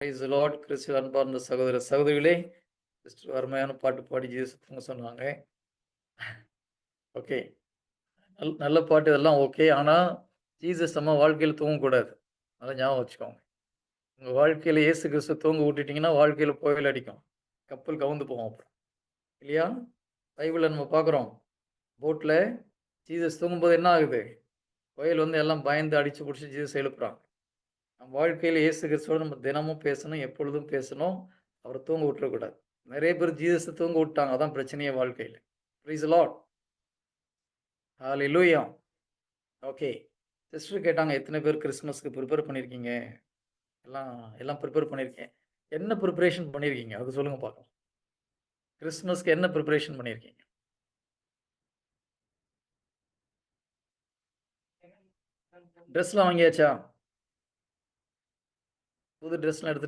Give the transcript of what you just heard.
Lord கிறிஸ்து அன்பார்ந்த சகோதர சகோதரிகளே சிஸ்டர் அருமையான பாட்டு பாடி ஜீசத்துங்க சொன்னாங்க. ஓகே. நல் நல்ல பாட்டு இதெல்லாம் ஓகே ஆனால் ஜீசஸ் நம்ம வாழ்க்கையில் தூங்கக்கூடாது. நல்லா ஞாபகம் வச்சுக்கோங்க. உங்கள் வாழ்க்கையில் இயேசு கிறிஸ்து தூங்க விட்டுட்டிங்கன்னா வாழ்க்கையில் புயல் அடிக்கும். கப்பல் கவுந்து போவோம் அப்புறம் இல்லையா? பைபிளில் நம்ம பார்க்குறோம். போட்டில் ஜீசஸ் தூங்கும்போது என்ன ஆகுது? புயல் வந்து எல்லாம் பயந்து அடித்து பிடிச்சி ஜீசஸ் எழுப்புறாங்க. நம்ம வாழ்க்கையில் இயேசு கிறிஸ்துவோட நம்ம தினமும் பேசணும் எப்பொழுதும் பேசணும். அவரை தூங்க விட்டுறக்கூடாது. நிறைய பேர் ஜீசஸை தூங்க விட்டாங்க. அதான் பிரச்சனையே வாழ்க்கையில். ப்ளீஸ் லாட் ஹalleluya ஓகே சிஸ்டர் கேட்டாங்க எத்தனை பேர் கிறிஸ்மஸ்க்கு ப்ரிப்பேர் பண்ணியிருக்கீங்க எல்லாம் எல்லாம் ப்ரிப்பேர் பண்ணியிருக்கேன் என்ன ப்ரிப்பரேஷன் பண்ணியிருக்கீங்க அது சொல்லுங்கள் பார்க்கலாம். கிறிஸ்மஸ்க்கு என்ன ப்ரிப்பரேஷன் பண்ணியிருக்கீங்க ட்ரெஸ்லாம் வாங்கியாச்சா? புது ட்ரெஸ்லாம் எடுத்துகிட்டு